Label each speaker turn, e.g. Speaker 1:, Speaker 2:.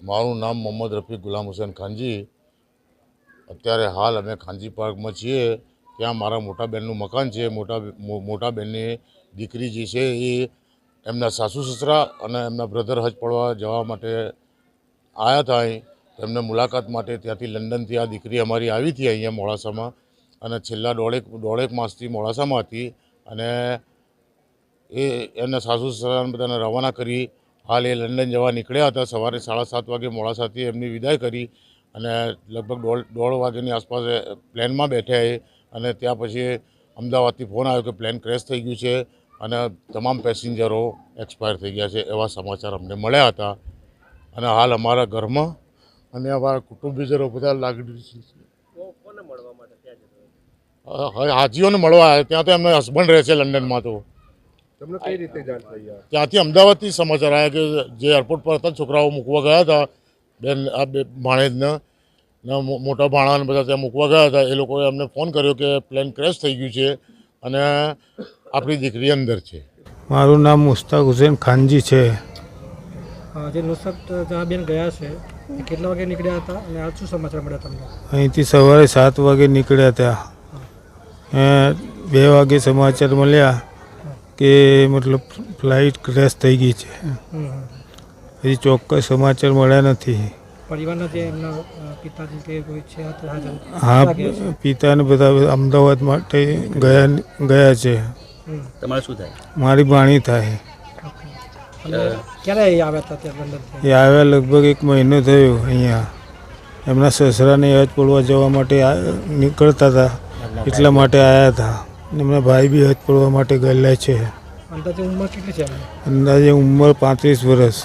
Speaker 1: મારું નામ મોહમ્મદ રફીક ગુલામ હુસેન ખાનજી. અત્યારે હાલ અમે ખાનજી પાર્કમાં છીએ. ત્યાં મારા મોટા બહેનનું મકાન છે. મોટા મોટા બહેનની દીકરી જે છે એ એમના સાસુ સસરા અને એમના બ્રધર હજ પડવા જવા માટે આવ્યા હતા અહીં. એમને મુલાકાત માટે ત્યાંથી લંડનથી આ દીકરી અમારી આવી હતી અહીંયા મોડાસામાં. અને છેલ્લા દોઢેક દોઢેક માસથી મોડાસામાં હતી. અને એ એમના સાસુ સસરાને બધાને રવાના કરી હાલ એ લંડન જવા નીકળ્યા હતા. સવારે સાડા સાત વાગે મોડાસાથી એમની વિદાય કરી અને લગભગ દોઢ દોઢ વાગ્યાની આસપાસ પ્લેનમાં બેઠ્યા એ અને ત્યાં પછી અમદાવાદથી ફોન આવ્યો કે પ્લેન ક્રેશ થઈ ગયું છે અને તમામ પેસેન્જરો એક્સપાયર થઈ ગયા છે એવા સમાચાર અમને મળ્યા હતા. અને હાલ અમારા ઘરમાં અને અમારા કુટુંબીજનો બધા લાગણી છે. હાજીઓને મળવા આવ્યા. ત્યાં તો એમનો હસબન્ડ રહે છે લંડનમાં તો.
Speaker 2: તમને કઈ રીતે જાણ થઈ
Speaker 1: ત્યાંથી અમદાવાદથી સમાચાર આવ્યા કે જે એરપોર્ટ પર હતા છોકરાઓ મૂકવા ગયા હતા બેન આ બે ભાણેજને ને મોટા ભાણાને બધા ત્યાં મૂકવા ગયા હતા. એ લોકોએ અમને ફોન કર્યો કે પ્લેન ક્રેશ થઈ ગયું છે અને આપણી દીકરી અંદર છે.
Speaker 3: મારું નામ મુસ્તાક હુસેન ખાનજી છે.
Speaker 4: જે નુસરત જહાંબેન ગયા છે કેટલા વાગે નીકળ્યા હતા અને આજ શું સમાચાર મળ્યા તમને?
Speaker 3: અહીંથી સવારે સાત વાગે નીકળ્યા હતા બે વાગે સમાચાર મળ્યા. કે મતલબ ફ્લાઇટ ક્રેશ થઈ ગઈ છે. હજી ચોક્કસ સમાચાર મળ્યા નથી.
Speaker 4: પરિવારના જે એમના અ, પિતાજી કે કોઈ છે આ તો હાજર
Speaker 3: હા. પિતાને બધા અમદાવાદ માટે ગયા ગયા છે.
Speaker 5: તમારે શું થાય?
Speaker 3: મારી બાણી થાય.
Speaker 4: ક્યારે એ આવ્યા હતા
Speaker 3: એ આવ્યા લગભગ એક મહિનો થયો અહીંયા. એમના સસરાને હજ પડવા જવા માટે નીકળતા હતા. એટલા માટે આવ્યા હતા. એમના ભાઈ બી હજ પડવા માટે ગયેલા છે.
Speaker 4: અંદાજે ઉંમર કેટલી છે
Speaker 3: અંદાજે ઉંમર પાંત્રીસ વર્ષ.